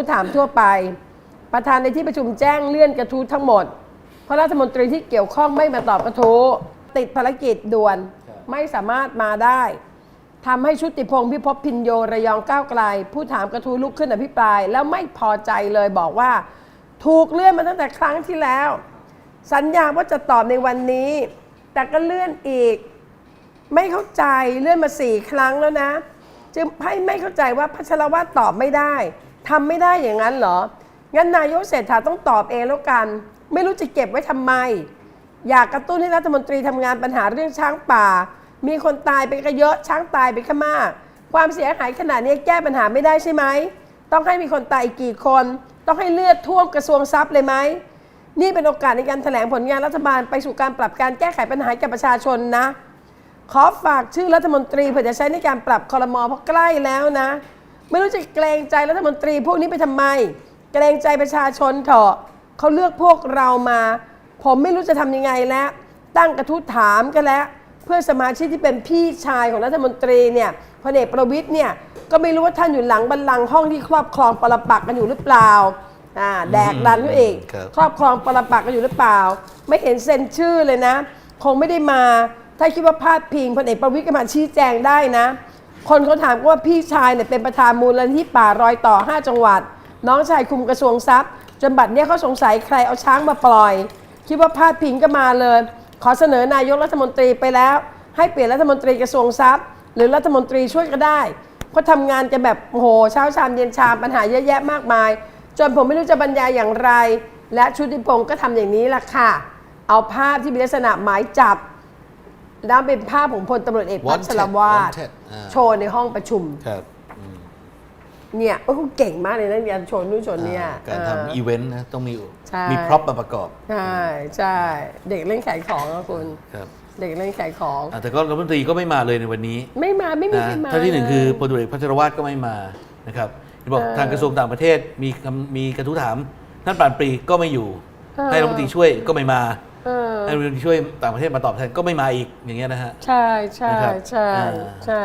ผู้ถามทั่วไป ประธานในที่ประชุมแจ้งเลื่อนกระทู้ทั้งหมด เพราะรัฐมนตรีที่เกี่ยวข้องไม่มาตอบกระทู้ติดภารกิจด่วนครับไม่สามารถมาได้ทำให้ชุติพงศ์พิภพพินโยระยองก้าวไกล ผู้ถามกระทู้ลุกขึ้นอภิปราย แล้วไม่พอใจเลยบอกว่า ถูกเลื่อนมาตั้งแต่ครั้งที่แล้ว สัญญาว่าจะตอบในวันนี้ แต่ก็เลื่อนอีก ไม่เข้าใจเลื่อนมาสี่ครั้งแล้วนะ จึงให้ไม่เข้าใจว่าพัชรวัตรตอบไม่ได้ ทำไม่ได้อย่างนั้นเหรอ งั้นนายกเศรษฐาต้องตอบเองแล้วกัน ไม่รู้จะเก็บไว้ทำไม อยากกระตุ้นให้รัฐมนตรีทำงานปัญหาเรื่องช้างป่า มีคนตายไปก็เยอะ ช้างตายไปก็มาก ความเสียหายขนาดนี้แก้ปัญหาไม่ได้ใช่ไหม ต้องให้มีคนตายอีกกี่คน ต้องให้เลือดท่วมกระทรวงทรัพย์เลยไหม นี่เป็นโอกาสในการแถลงผลงานรัฐบาลไปสู่การปรับการแก้ไขปัญหาให้กับประชาชนนะ ขอฝากชื่อรัฐมนตรีเพื่อจะใช้ในการปรับคอรมอเพราะใกล้แล้วนะ ไม่รู้จะเกรงใจรัฐมนตรีพวกนี้ไปทำไม เกรงใจประชาชนเถอะเขาเลือกพวกเรามา ผมไม่รู้จะทำยังไงแล้ว ตั้งกระทู้ถามกันแล้ว เพื่อสมาชิกที่เป็นพี่ชายของรัฐมนตรีเนี่ยพลเอกประวิตยเนี่ยก็ไม่รู้ว่าท่านอยู่หลังบัลลังก์ห้องที่ครอบครองปรปักษ์กันอยู่หรือเปล่าอ่าแดกดันเขาเองครับครอบครองปรปักษ์กันอยู่หรือเปล่า ไม่เห็นเซ็นชื่อเลยนะ คงไม่ได้มา ถ้าคิดว่าพาดพิงพลเอกประวิตยก็มาชี้แจงได้นะ คนเขาถามว่าพี่ชายเนี่ยเป็นประธานมูลนิธิป่ารอยต่อ 5 จังหวัด น้องชายคุมกระทรวงทรัพย์ จนบัดเนี้ยเขาสงสัยใครเอาช้างมาปล่อย คิดว่าพาดพิงก็มาเลย ขอเสนอนายกรัฐมนตรีไปแล้ว ให้เปลี่ยนรัฐมนตรีกระทรวงทรัพย์ หรือรัฐมนตรีช่วยก็ได้ เพราะทำงานกันแบบโอ้โหเช้าชามเย็นชามปัญหาเยอะแยะมากมาย จนผมไม่รู้จะบรรยายอย่างไร และชุติพงศ์ก็ทำอย่างนี้ล่ะค่ะ เอาภาพที่มีลักษณะหมายจับ แล้วเป็นภาพของพลตำรวจเอกพัชรวาท Wanted อ่า โชว์ในห้องประชุม ครับอืมเนี่ยโอ้โหเก่งมากเลยนะการโชว์นู่นโชว์เนี่ยอ่าการเออ ทำอีเวนต์นะต้องมีใช่ มีพร็อพมาประกอบใช่ใช่เด็กเล่นขายของอะคุณ ครับเด็กเล่นขายของ อ่าแต่ก็รัฐมนตรีก็ไม่มาเลยในวันนี้ ไม่มาไม่มีนะใครมาท่านที่หนึ่งคือพเลยลตำรวจเอกพัชรวาทก็ไม่มานะครับที่บอกเออทางกระทรวงต่างประเทศมีคำมีกระทู้ถามท่านปรานปรีก็ไม่อยู่เออให้รัฐมนตรีช่วยก็ไม่มาเออ ให้รัฐมนตรีช่วยต่างประเทศมาตอบแทนก็ไม่มาอีกอย่างเงี้ยนะฮะ ใช่ใช่นะครับใช่อ่า ใช่